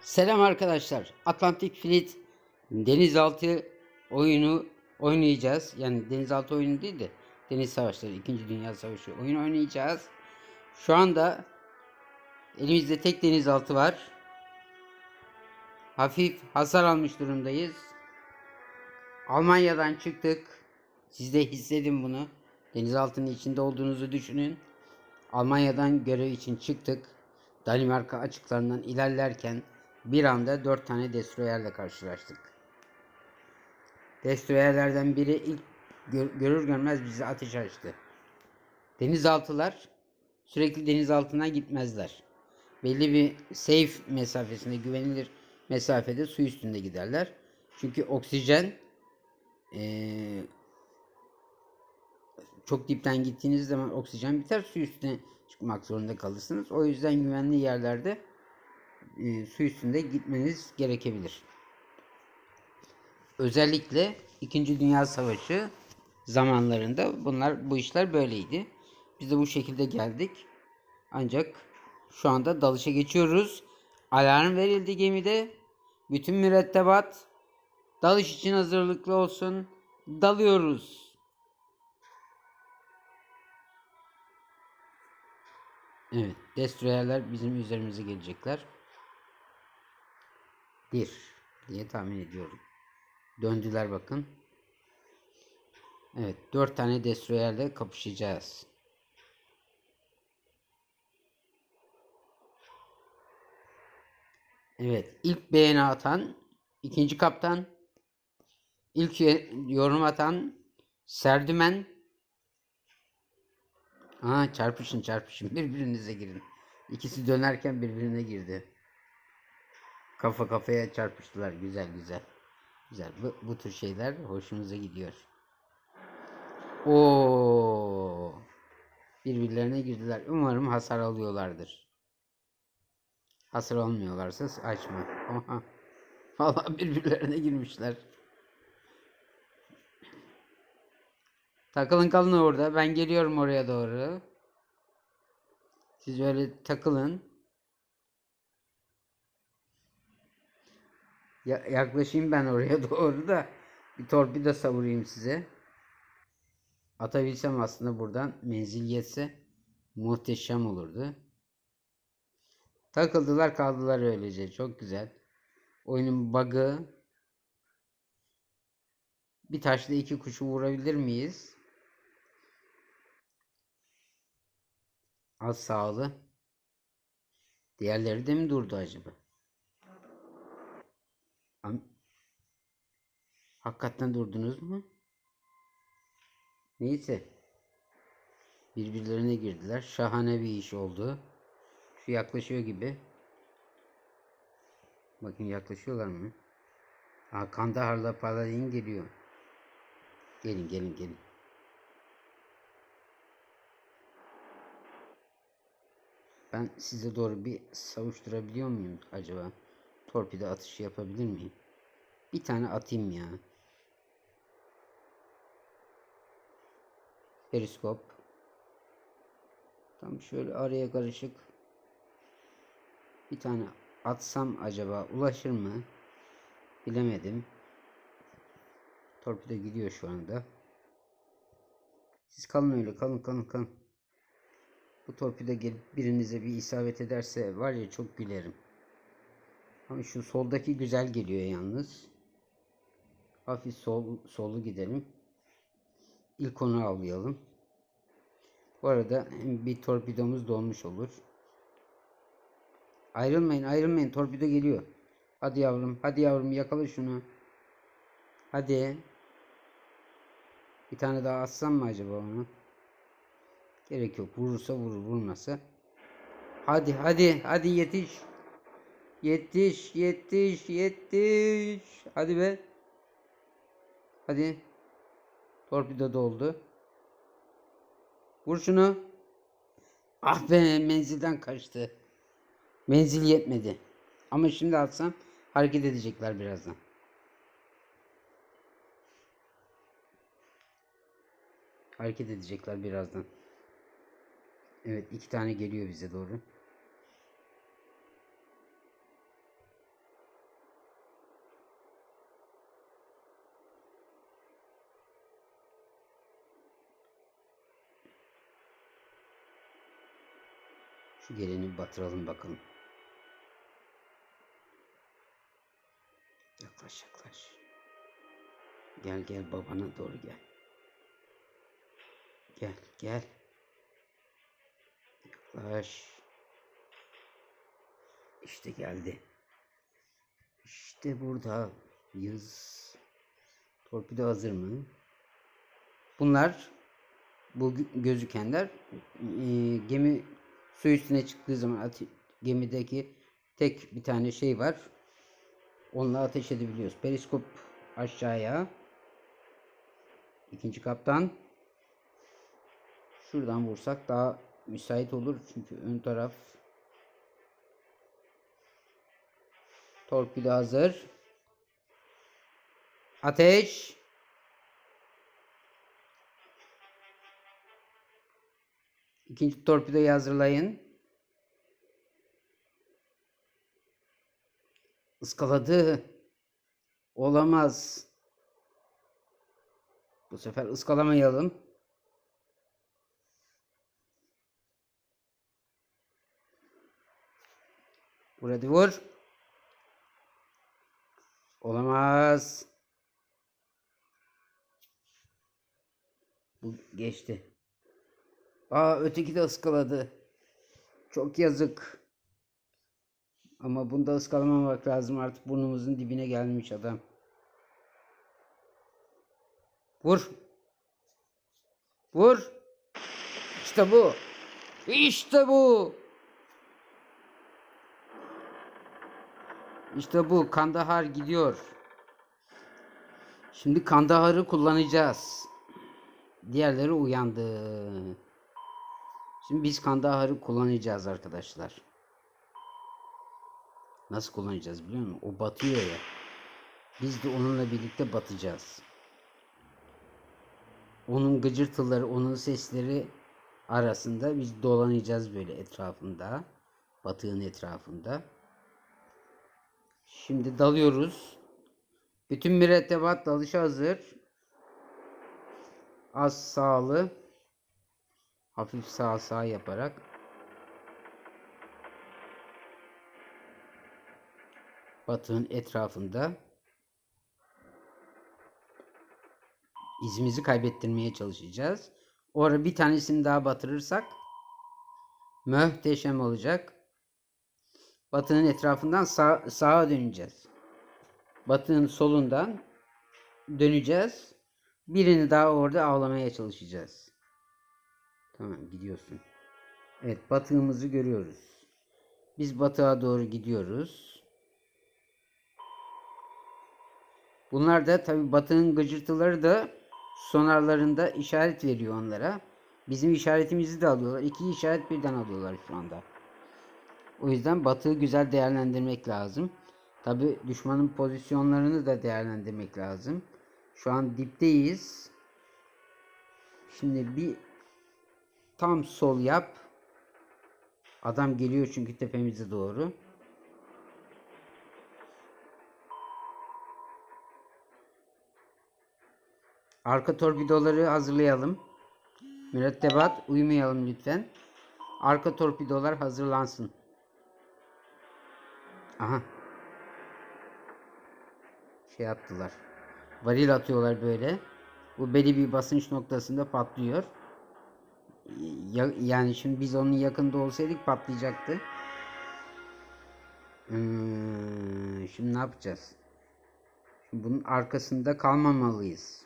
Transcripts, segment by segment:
Selam arkadaşlar. Atlantik Fleet denizaltı oyunu oynayacağız. Yani denizaltı oyunu değil de deniz savaşları, 2. Dünya Savaşı oyunu oynayacağız. Şu anda elimizde tek denizaltı var. Hafif hasar almış durumdayız. Almanya'dan çıktık. Siz de hissedin bunu. Denizaltının içinde olduğunuzu düşünün. Almanya'dan görev için çıktık. Danimarka açıklarından ilerlerken bir anda dört tane destroyerle karşılaştık. Destroyerlerden biri ilk gör- görür görmez bizi ateş açtı. Denizaltılar sürekli deniz altına gitmezler. Belli bir safe mesafesinde, güvenilir mesafede su üstünde giderler. Çünkü oksijen eee, çok dipten gittiğiniz zaman oksijen biter, su üstüne çıkmak zorunda kalırsınız. O yüzden güvenli yerlerde e, su üstünde gitmeniz gerekebilir. Özellikle 2. Dünya Savaşı zamanlarında bunlar bu işler böyleydi. Biz de bu şekilde geldik. Ancak şu anda dalışa geçiyoruz. Alarm verildi gemide. Bütün mürettebat dalış için hazırlıklı olsun. Dalıyoruz. Evet, destroyerler bizim üzerimize gelecekler. Bir diye tahmin ediyorum. Döndüler bakın. Evet, dört tane destroyerle kapışacağız. Evet, ilk beğeni atan ikinci kaptan, ilk yorum atan Serdümen. Aa çarpışın çarpışın birbirinize girin. İkisi dönerken birbirine girdi. Kafa kafaya çarpıştılar. Güzel güzel. Güzel. Bu, bu tür şeyler hoşumuza gidiyor. Oo. Birbirlerine girdiler. Umarım hasar alıyorlardır. Hasar almıyorlarsa açma. Oha. Vallahi birbirlerine girmişler. Takılın kalın orada. Ben geliyorum oraya doğru. Siz böyle takılın. Ya- yaklaşayım ben oraya doğru da bir torpido savurayım size. Atabilsem aslında buradan menzil yetse muhteşem olurdu. Takıldılar kaldılar öylece. Çok güzel. Oyunun bug'ı bir taşla iki kuşu vurabilir miyiz? Az sağlı. Diğerleri de mi durdu acaba? Hakikaten durdunuz mu? Neyse. Birbirlerine girdiler. Şahane bir iş oldu. Şu yaklaşıyor gibi. Bakın yaklaşıyorlar mı? Aa, Kandahar'la Paladin geliyor. Gelin gelin gelin. Ben size doğru bir savuşturabiliyor muyum acaba? Torpido atışı yapabilir miyim? Bir tane atayım ya. Periskop. Tam şöyle araya karışık. Bir tane atsam acaba ulaşır mı? Bilemedim. Torpido gidiyor şu anda. Siz kalın öyle kalın kalın kalın. Bu torpido gelip birinize bir isabet ederse var ya çok gülerim. Ama şu soldaki güzel geliyor yalnız. Hafif sol, solu gidelim. İlk onu avlayalım. Bu arada bir torpidomuz dolmuş olur. Ayrılmayın ayrılmayın torpido geliyor. Hadi yavrum hadi yavrum yakala şunu. Hadi. Bir tane daha atsam mı acaba onu? Gerek yok. Vurursa vurur vurmasa. Hadi hadi hadi yetiş. Yetiş yetiş yetiş. Hadi be. Hadi. Torpido doldu. Vur şunu. Ah be menzilden kaçtı. Menzil yetmedi. Ama şimdi atsam hareket edecekler birazdan. Hareket edecekler birazdan. Evet iki tane geliyor bize doğru. Geleni batıralım bakalım. Yaklaş yaklaş. Gel gel babana doğru gel. Gel gel. Yaklaş. İşte geldi. İşte burada. Yız. Torpido hazır mı? Bunlar bu gö- gözükenler e, gemi su üstüne çıktığı zaman ate- gemideki tek bir tane şey var. Onunla ateş edebiliyoruz. Periskop aşağıya. İkinci kaptan. Şuradan vursak daha müsait olur. Çünkü ön taraf torpido hazır. Ateş. İkinci torpidoyu hazırlayın. Iskaladı. Olamaz. Bu sefer ıskalamayalım. Burada vur. Olamaz. Bu geçti. Aa öteki de ıskaladı. Çok yazık. Ama bunda ıskalamamak lazım artık burnumuzun dibine gelmiş adam. Vur. Vur. İşte bu. İşte bu. İşte bu. Kandahar gidiyor. Şimdi Kandahar'ı kullanacağız. Diğerleri uyandı. Şimdi biz Kandahar'ı kullanacağız arkadaşlar. Nasıl kullanacağız biliyor musun? O batıyor ya. Biz de onunla birlikte batacağız. Onun gıcırtıları, onun sesleri arasında biz dolanacağız böyle etrafında. Batığın etrafında. Şimdi dalıyoruz. Bütün mürettebat dalışa hazır. Az sağlı. Hafif sağ sağ yaparak. Batığın etrafında izimizi kaybettirmeye çalışacağız. Orada bir tanesini daha batırırsak muhteşem olacak. Batının etrafından sağ, sağa döneceğiz. Batının solundan döneceğiz. Birini daha orada avlamaya çalışacağız. Tamam gidiyorsun. Evet batığımızı görüyoruz. Biz batığa doğru gidiyoruz. Bunlar da tabi batığın gıcırtıları da sonarlarında işaret veriyor onlara. Bizim işaretimizi de alıyorlar. İki işaret birden alıyorlar şu anda. O yüzden batığı güzel değerlendirmek lazım. Tabi düşmanın pozisyonlarını da değerlendirmek lazım. Şu an dipteyiz. Şimdi bir tam sol yap. Adam geliyor çünkü tepemize doğru. Arka torpidoları hazırlayalım. Mürettebat uyumayalım lütfen. Arka torpidolar hazırlansın. Aha. Şey yaptılar. Varil atıyorlar böyle. Bu belli bir basınç noktasında patlıyor. Ya- yani şimdi biz onun yakında olsaydık patlayacaktı. Hmm, şimdi ne yapacağız? Şimdi bunun arkasında kalmamalıyız.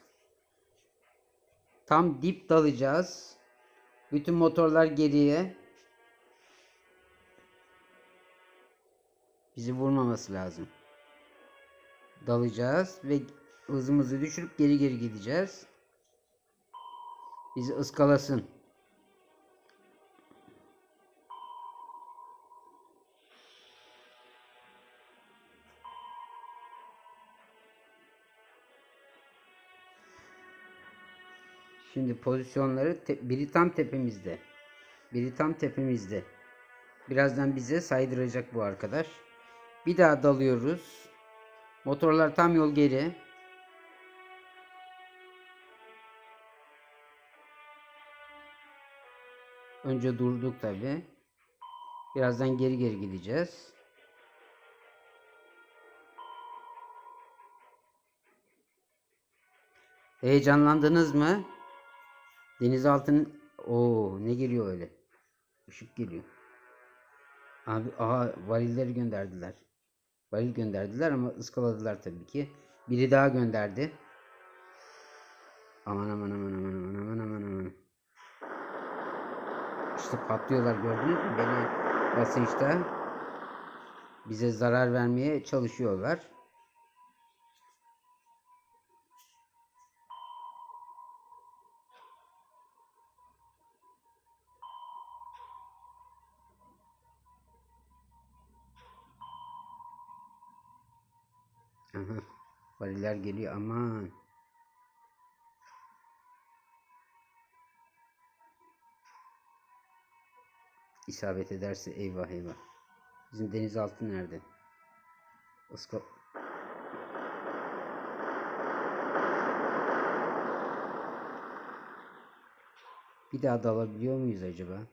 Tam dip dalacağız. Bütün motorlar geriye. Bizi vurmaması lazım. Dalacağız ve hızımızı düşürüp geri geri gideceğiz. Bizi ıskalasın. Şimdi pozisyonları te- biri tam tepemizde. Biri tam tepemizde. Birazdan bize saydıracak bu arkadaş. Bir daha dalıyoruz. Motorlar tam yol geri. Önce durduk tabi. Birazdan geri geri gideceğiz. Heyecanlandınız mı? Denizaltının o ne geliyor öyle? Işık geliyor. Abi aha varilleri gönderdiler. Varil gönderdiler ama ıskaladılar tabii ki. Biri daha gönderdi. Aman aman aman aman aman aman aman aman. İşte patlıyorlar gördünüz mü? Beni basınçta bize zarar vermeye çalışıyorlar. Aha, variller geliyor aman. İsabet ederse eyvah eyvah. Bizim denizaltı nerede? Iska... Bir daha dalabiliyor muyuz acaba?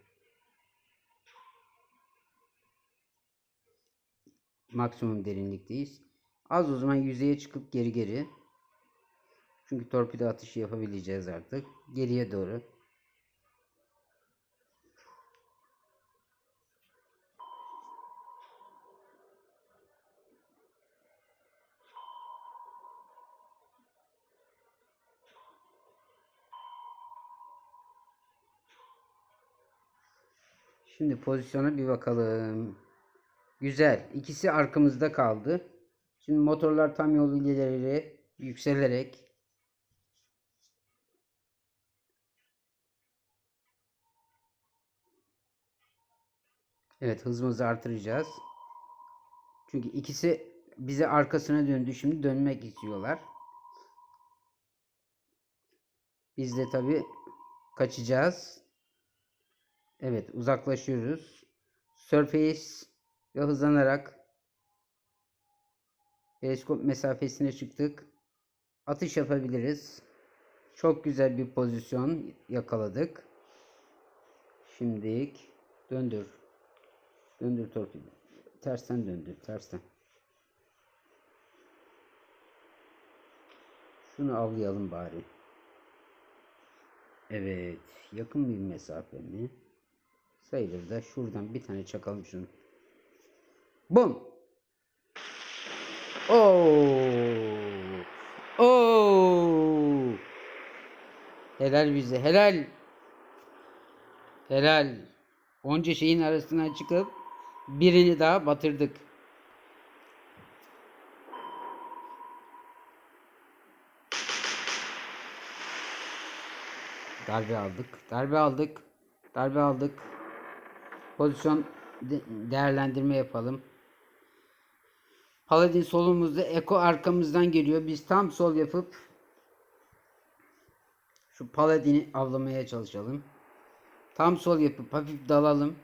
Maksimum derinlikteyiz. Az o zaman yüzeye çıkıp geri geri. Çünkü torpido atışı yapabileceğiz artık. Geriye doğru. Şimdi pozisyona bir bakalım. Güzel. İkisi arkamızda kaldı. Şimdi motorlar tam yol ileri yükselerek Evet hızımızı artıracağız. Çünkü ikisi bize arkasına döndü. Şimdi dönmek istiyorlar. Biz de tabi kaçacağız. Evet uzaklaşıyoruz. Surface ve hızlanarak teleskop mesafesine çıktık. Atış yapabiliriz. Çok güzel bir pozisyon yakaladık. Şimdilik döndür. Döndür torpido. Tersten döndür. Tersten. Şunu avlayalım bari. Evet. Yakın bir mesafe mi? Sayılır da şuradan bir tane çakalım şunu. Bum. Oo. Oo. Helal bize. Helal. Helal. Onca şeyin arasından çıkıp birini daha batırdık. Darbe aldık. Darbe aldık. Darbe aldık. Pozisyon de- değerlendirme yapalım. Paladin solumuzda, Eko arkamızdan geliyor. Biz tam sol yapıp şu Paladin'i avlamaya çalışalım. Tam sol yapıp hafif dalalım.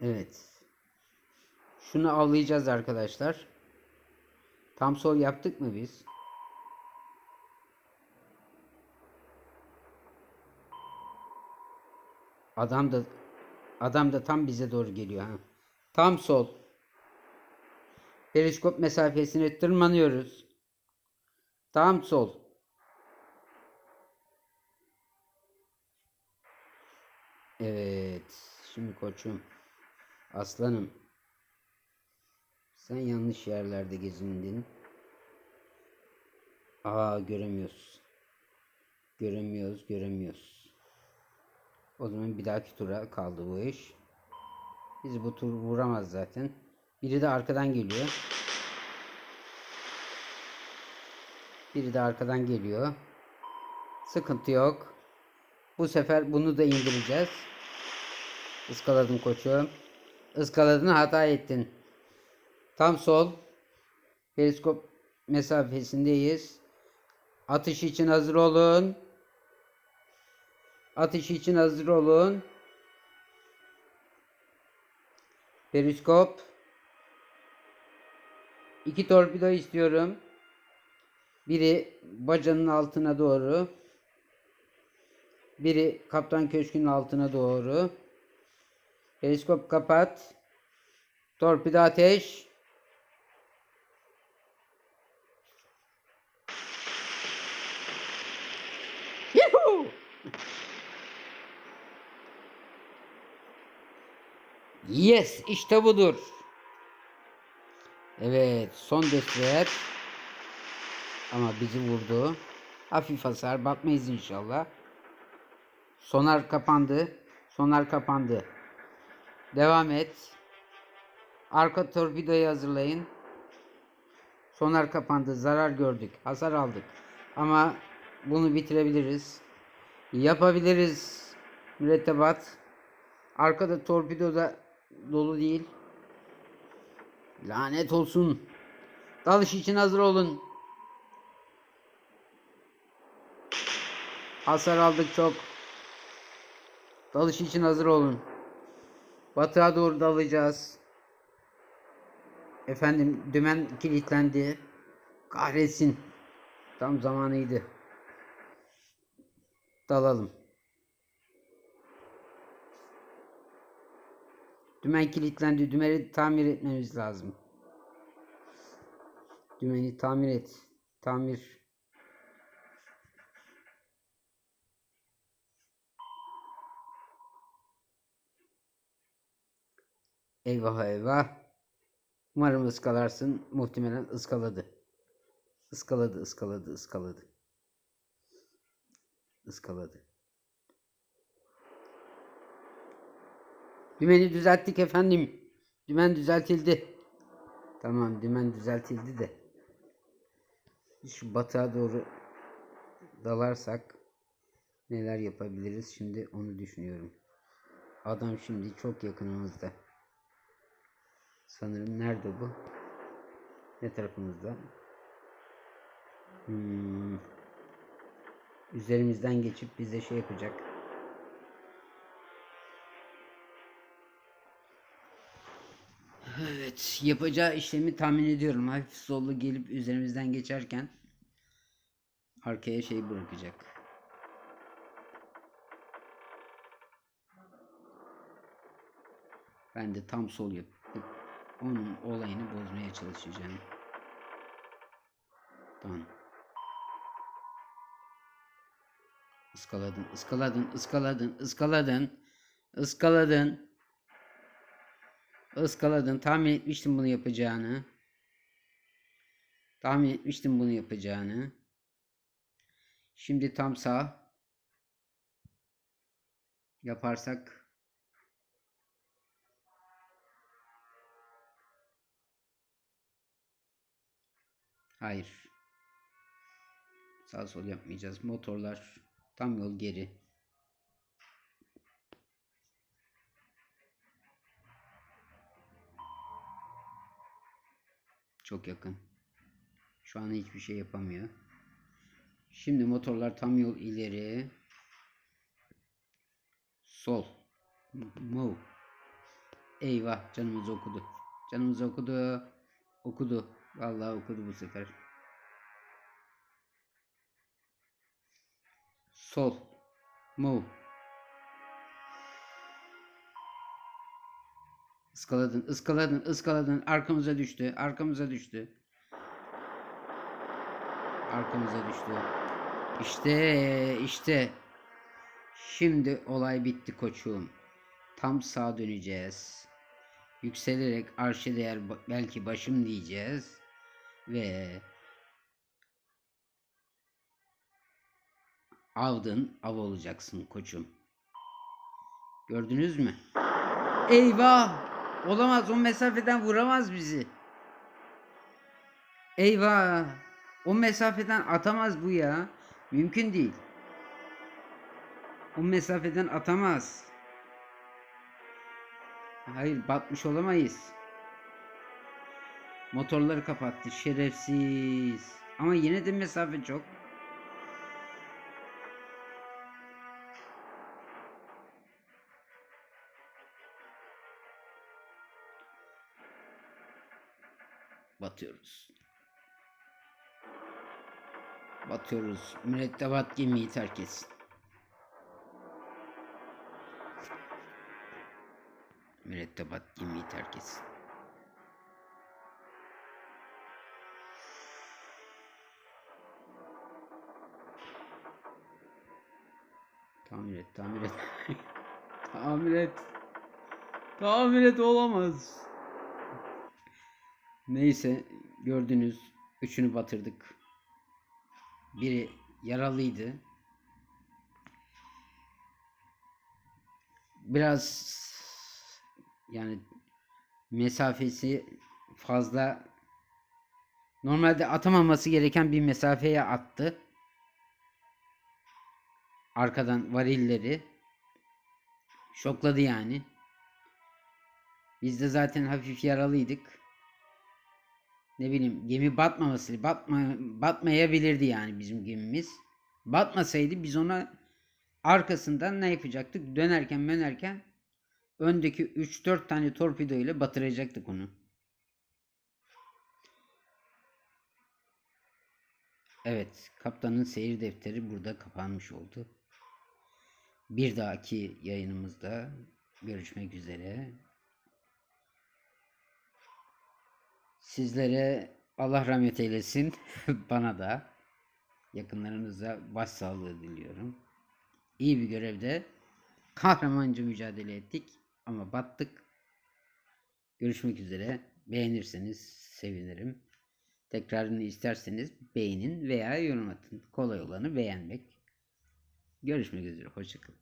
Evet. Şunu avlayacağız arkadaşlar. Tam sol yaptık mı biz? Adam da adam da tam bize doğru geliyor ha. Tam sol. Periskop mesafesine tırmanıyoruz. Tam sol. Evet. Şimdi koçum. Aslanım. Sen yanlış yerlerde gezindin. Aa göremiyoruz. Göremiyoruz, göremiyoruz. O zaman bir dahaki tura kaldı bu iş. Bizi bu tur vuramaz zaten. Biri de arkadan geliyor. Biri de arkadan geliyor. Sıkıntı yok. Bu sefer bunu da indireceğiz. Iskaladın koçum. Iskaladın hata ettin. Tam sol. Periskop mesafesindeyiz. Atış için hazır olun. Atış için hazır olun. Periskop. İki torpido istiyorum. Biri bacanın altına doğru. Biri kaptan köşkünün altına doğru. Periskop kapat. Torpido ateş. Yes, işte budur. Evet, son destroyer. Ama bizi vurdu. Hafif hasar, bakmayız inşallah. Sonar kapandı. Sonar kapandı. Devam et. Arka torpidoyu hazırlayın. Sonar kapandı. Zarar gördük. Hasar aldık. Ama bunu bitirebiliriz. Yapabiliriz. Mürettebat. Arkada torpido da dolu değil. Lanet olsun. Dalış için hazır olun. Hasar aldık çok. Dalış için hazır olun. Batığa doğru dalacağız. Efendim dümen kilitlendi. Kahretsin. Tam zamanıydı. Dalalım. Dümen kilitlendi. Dümeni tamir etmemiz lazım. Dümeni tamir et. Tamir. Eyvah eyvah. Umarım ıskalarsın. Muhtemelen ıskaladı. Iskaladı, ıskaladı, ıskaladı. Iskaladı. Dümeni düzelttik efendim. Dümen düzeltildi. Tamam dümen düzeltildi de. Şu batığa doğru dalarsak neler yapabiliriz şimdi onu düşünüyorum. Adam şimdi çok yakınımızda. Sanırım nerede bu? Ne tarafımızda? Hmm. Üzerimizden geçip bize şey yapacak. Evet, yapacağı işlemi tahmin ediyorum. Hafif sollu gelip üzerimizden geçerken arkaya şey bırakacak. Ben de tam sol yapıp onun olayını bozmaya çalışacağım. Tamam. Iskaladın, ıskaladın, ıskaladın, ıskaladın, ıskaladın. Iskaladın. Tahmin etmiştim bunu yapacağını. Tahmin etmiştim bunu yapacağını. Şimdi tam sağ. Yaparsak Hayır. Sağ sol yapmayacağız. Motorlar tam yol geri. Çok yakın. Şu an hiçbir şey yapamıyor. Şimdi motorlar tam yol ileri. Sol. Move. Eyvah canımız okudu. Canımız okudu. Okudu. Vallahi okudu bu sefer. Sol. Move. Iskaladın, ıskaladın, ıskaladın. Arkamıza düştü, arkamıza düştü. Arkamıza düştü. İşte, işte. Şimdi olay bitti koçum. Tam sağa döneceğiz. Yükselerek arşa değer belki başım diyeceğiz. Ve avdın av olacaksın koçum. Gördünüz mü? Eyvah! Olamaz o mesafeden vuramaz bizi. Eyvah! O mesafeden atamaz bu ya. Mümkün değil. O mesafeden atamaz. Hayır batmış olamayız. Motorları kapattı şerefsiz. Ama yine de mesafe çok. Batıyoruz. Batıyoruz. Mürettebat gemiyi terk etsin. Mürettebat gemiyi terk etsin. Tamir et, tamir et. tamir et. Tamir et olamaz. Neyse gördünüz üçünü batırdık. Biri yaralıydı. Biraz yani mesafesi fazla normalde atamaması gereken bir mesafeye attı. Arkadan varilleri şokladı yani. Biz de zaten hafif yaralıydık. Ne bileyim gemi batmaması, batma, batmayabilirdi yani bizim gemimiz. Batmasaydı biz ona arkasından ne yapacaktık? Dönerken dönerken öndeki 3-4 tane torpido ile batıracaktık onu. Evet, kaptanın seyir defteri burada kapanmış oldu. Bir dahaki yayınımızda görüşmek üzere. Sizlere Allah rahmet eylesin. Bana da yakınlarınıza başsağlığı diliyorum. İyi bir görevde kahramanca mücadele ettik ama battık. Görüşmek üzere. Beğenirseniz sevinirim. Tekrarını isterseniz beğenin veya yorum atın. Kolay olanı beğenmek. Görüşmek üzere. Hoşçakalın.